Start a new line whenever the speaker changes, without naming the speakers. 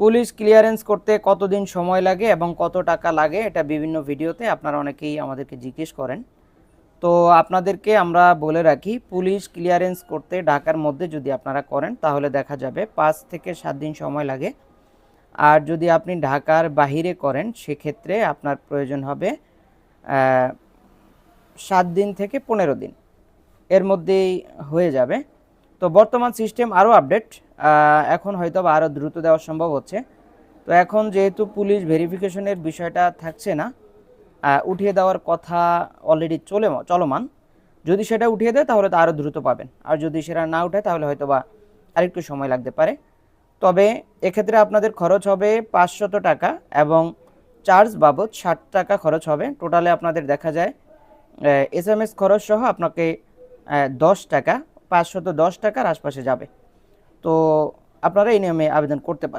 Police clearance করতে কতদিন সময় লাগে এবং কত টাকা লাগে, এটা বিভিন্ন ভিডিওতে আপনারা অনেকেই আমাদেরকে জিজ্ঞেস করেন। তো আপনাদেরকে আমরা বলে রাখি, পুলিশ ক্লিয়ারেন্স করতে ঢাকার মধ্যে যদি আপনারা করেন, তাহলে দেখা যাবে পাঁচ থেকে সাত দিন সময় লাগে। আর যদি আপনি ঢাকার বাহিরে করেন, সেক্ষেত্রে আপনার প্রয়োজন হবে সাত দিন থেকে পনেরো দিন। এর মধ্যেই হয়ে যাবে। তো বর্তমান সিস্টেম আরও আপডেট। এখন হয়তো বা আরও দ্রুত দেওয়া সম্ভব হচ্ছে। তো এখন যেহেতু পুলিশ ভেরিফিকেশনের বিষয়টা থাকছে না উঠিয়ে দেওয়ার কথা অলরেডি চলে, চলমান। যদি সেটা উঠিয়ে দেয় তাহলে তো আরও দ্রুত পাবেন। আর যদি সেটা না উঠে তাহলে হয়তো বা আরেকটু সময় লাগতে পারে। তবে এক্ষেত্রে আপনাদের খরচ হবে পাঁচশত টাকা এবং চার্জ বাবদ ষাট টাকা খরচ হবে। টোটালে আপনাদের দেখা যায় এস এম এস খরচ সহ আপনাকে দশ টাকা, পাঁচশত দশ টাকার আশপাশে যাবে। তো আপনারা এই নিয়মে আবেদন করতে পারেন।